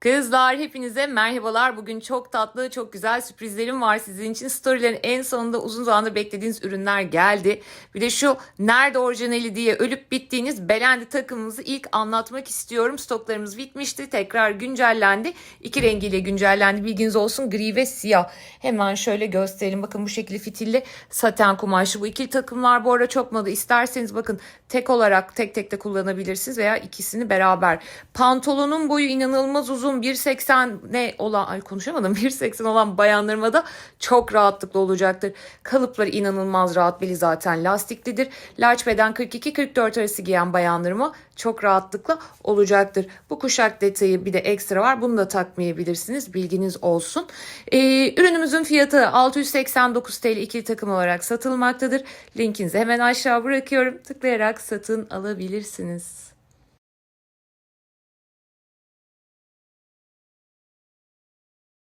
Kızlar hepinize merhabalar. Bugün çok tatlı, çok güzel sürprizlerim var sizin için. Storylerin en sonunda uzun zamandır beklediğiniz ürünler geldi. Bir de şu nerede orijinali diye ölüp bittiğiniz Belendi takımımızı ilk anlatmak istiyorum. Stoklarımız bitmişti. Tekrar güncellendi. İki rengiyle güncellendi. Bilginiz olsun gri ve siyah. Hemen şöyle gösterelim. Bakın bu şekilde fitilli saten kumaşlı. Bu ikili takımlar bu arada çok moda. İsterseniz bakın tek olarak tek tek de kullanabilirsiniz veya ikisini beraber. Pantolonun boyu inanılmaz uzun 1.80 ne olan ay konuşamadım 1.80 olan bayanlarıma da çok rahatlıkla olacaktır. Kalıpları inanılmaz rahat beli zaten lastiklidir. Large beden 42-44 arası giyen bayanlarıma çok rahatlıkla olacaktır. Bu kuşak detayı bir de ekstra var. Bunu da takmayabilirsiniz. Bilginiz olsun. Ee, ürünümüzün fiyatı 689 TL ikili takım olarak satılmaktadır. Linkinizi hemen aşağı bırakıyorum. Tıklayarak satın alabilirsiniz.